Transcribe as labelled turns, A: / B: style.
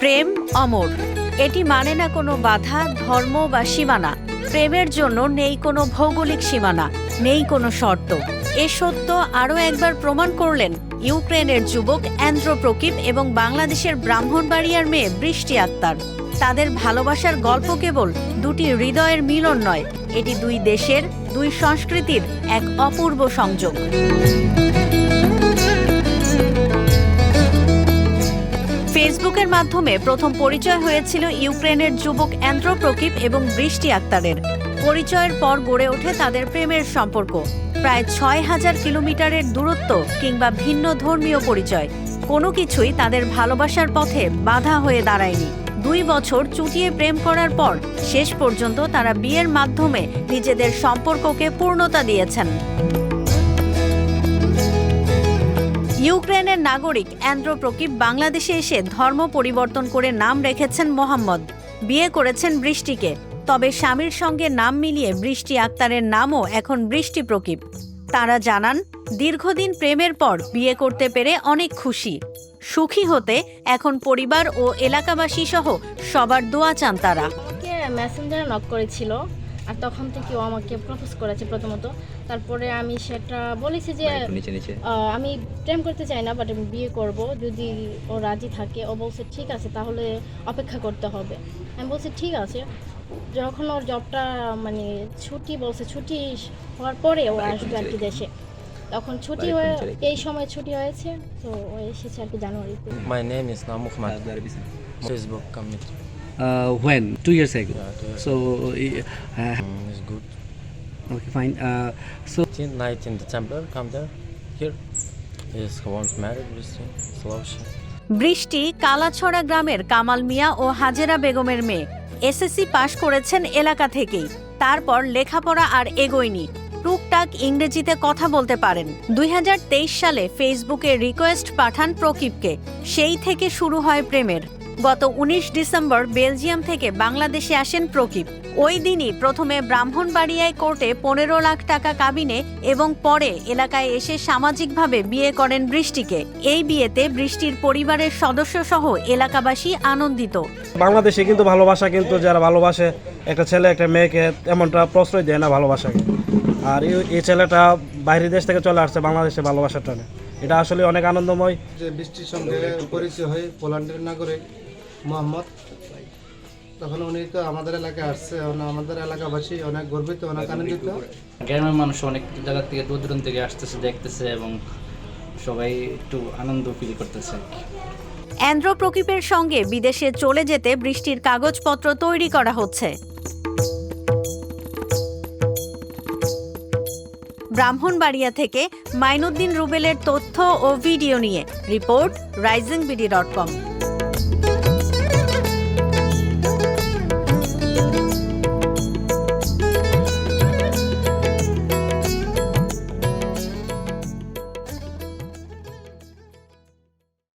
A: প্রেম অমর। এটি মানে না কোনো বাধা, ধর্ম বা সীমানা। প্রেমের জন্য নেই কোনো ভৌগোলিক সীমানা, নেই কোনো শর্ত। এ সত্য আরও একবার প্রমাণ করলেন ইউক্রেনের যুবক অ্যান্ড্র প্রকিপ এবং বাংলাদেশের ব্রাহ্মণবাড়িয়ার মেয়ে বৃষ্টি আক্তার। তাদের ভালোবাসার গল্প কেবল দুটি হৃদয়ের মিলন নয়, এটি দুই দেশের, দুই সংস্কৃতির এক অপূর্ব সংযোগ। ফেসবুকের মাধ্যমে প্রথম পরিচয় হয়েছিল ইউক্রেনের যুবক অ্যান্ড্র প্রকিপ এবং বৃষ্টি আক্তারের। পরিচয়ের পর গড়ে ওঠে তাদের প্রেমের সম্পর্ক। প্রায় ছয় হাজার কিলোমিটারের দূরত্ব কিংবা ভিন্ন ধর্মীয় পরিচয়। কোনো কিছুই তাদের ভালোবাসার পথে বাধা হয়ে দাঁড়ায়নি। দুই বছর চুটিয়ে প্রেম করার পর শেষ পর্যন্ত তারা বিয়ের মাধ্যমে নিজেদের সম্পর্ককে পূর্ণতা দিয়েছেন। ইউক্রেনের নাগরিক অ্যান্ড্র প্রকিপ বাংলাদেশে এসে ধর্ম পরিবর্তন করে নাম রেখেছেন মোহাম্মদ। বিয়ে করেছেন বৃষ্টিকে। তবে স্বামীর সঙ্গে নাম মিলিয়ে বৃষ্টি আক্তারের নামও এখন বৃষ্টি প্রকিপ। তারা জানান, দীর্ঘদিন প্রেমের পর বিয়ে করতে পেরে অনেক খুশি। সুখী হতে এখন পরিবার ও এলাকাবাসী সহ সবার দোয়া চান তারা।
B: মেসেঞ্জারে নক করেছিল। আর তখন থেকে ও আমাকে প্রপোজ করেছে প্রথমত। তারপরে আমি সেটা বলেছি যে আমি প্রেম করতে চাই না বাট আমি বিয়ে করব। যদি ও রাজি থাকে ও বলছে ঠিক আছে তাহলে অপেক্ষা করতে হবে। আমি বলছি ঠিক আছে। যখন ওর জবটা মানে ছুটি বলছে ছুটি হওয়ার পরে ও আসবে আর কি দেশে। তখন ছুটি হয়ে এই সময় ছুটি হয়েছে তো ও এসেছে আর কি জানুয়ারিতে।
C: Muhammad. Facebook community.
D: Uh, when? Two years ago.
C: Yeah, two years
D: So, uh,
C: Mm, it's good.
D: okay, fine. Uh, so,
C: 19 December, come there. Here. He wants married him. Slavsha.
A: বৃষ্টি কালাছড়া গ্রামের কামাল মিয়া ও হাজেরা বেগমের মেয়ে এসএসসি পাশ করেছেন এলাকা থেকেই তারপর লেখাপড়া আর এগোয়নি টুকটাক ইংরেজিতে কথা বলতে পারেন দুই হাজার তেইশ সালে ফেসবুকে রিকোয়েস্ট পাঠান প্রকিপকে সেই থেকে শুরু হয় প্রেমের গত উনিশ ডিসেম্বর বেলজিয়াম থেকে বাংলাদেশে আসেন প্রকীপ। ওই দিনই প্রথমে ব্রাহ্মণবাড়িয়ায় কোর্টে পনেরো লাখ টাকা কাবিনে এবং পরে এলাকায় এসে সামাজিকভাবে বিয়ে করেন বৃষ্টিকে। এই বিয়েতে বৃষ্টির পরিবারের সদস্য সহ এলাকাবাসী আনন্দিত।
E: বাংলাদেশে কিন্তু ভালোবাসা কিন্তু যারা ভালোবাসে একটা ছেলে একটা মেয়েকে এমনটা প্রশ্রয় দেয় না ভালোবাসাকে। আর এই- এই ছেলেটা বাইরের দেশ থেকে চলে আসছে বাংলাদেশে ভালোবাসার টানে। এটা আসলে অনেক আনন্দময়।
F: যে বৃষ্টির সঙ্গে পরিচয় হয় পোল্যান্ডের নাগরিক। মোহাম্মদ। তখন উনি তো আমাদের এলাকায় আসছে আমাদের এলাকাবাসী অনেক গর্বিত অনেক আনন্দিত।
G: গ্রামের মানুষ অনেক জায়গা থেকে দূর দূরান্ত থেকে আসতেছে দেখতেছে এবং সবাই একটু আনন্দ ফিল করতেছে। আর কি
A: অ্যান্ড্রো প্রকিপের সঙ্গে বিদেশে চলে যেতে বৃষ্টির কাগজপত্র তৈরি করা হচ্ছে। ব্রাহ্মণবাড়িয়া থেকে মাইনুদ্দিন রুবেলের তথ্য ও ভিডিও নিয়ে report rising BD dot com.